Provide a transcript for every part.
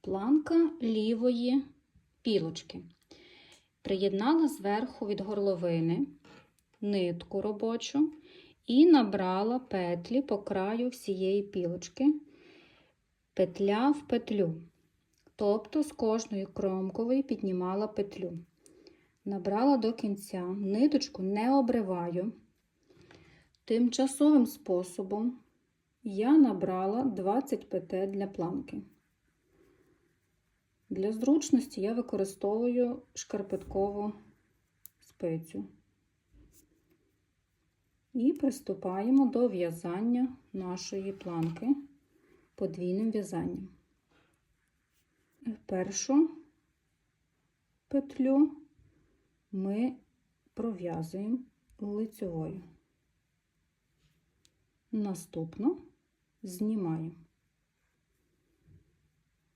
планка лівої пілочки. Приєднала зверху від горловини нитку робочу і набрала петлі по краю всієї пілочки, петля в петлю. Тобто з кожної кромкової піднімала петлю. Набрала до кінця, ниточку не обриваю. Тимчасовим способом я набрала 20 петель для планки. Для зручності я використовую шкарпеткову спицю. І приступаємо до в'язання нашої планки подвійним в'язанням. Першу петлю ми пров'язуємо лицьовою. Наступну знімаємо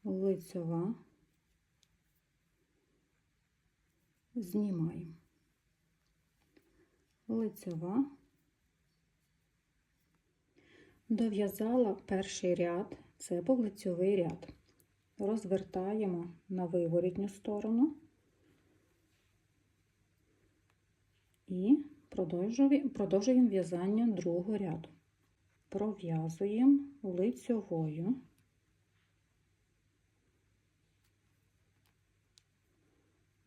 лицьова, знімаємо лицьова, дов'язала перший ряд, це був лицьовий ряд. Розвертаємо на виворітню сторону і продовжуємо в'язання другого ряду. Пров'язуємо лицьовою.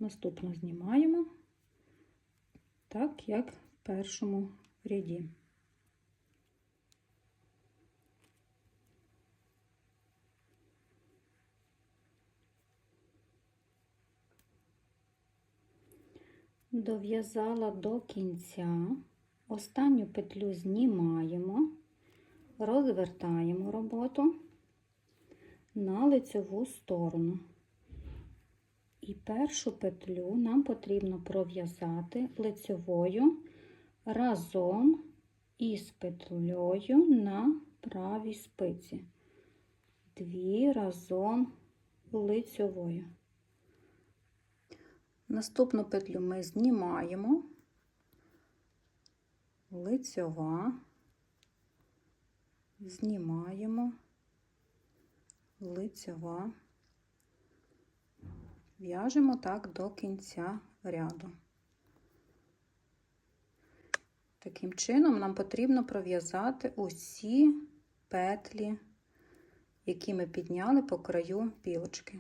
Наступно знімаємо, так як в першому ряді. Дов'язала до кінця, останню петлю знімаємо, розвертаємо роботу на лицеву сторону. І першу петлю нам потрібно пров'язати лицевою разом із петлею на правій спиці. Дві разом лицевою. Наступну петлю ми знімаємо, лицьова, знімаємо, лицьова, в'яжемо так до кінця ряду. Таким чином нам потрібно пров'язати усі петлі, які ми підняли по краю пілочки.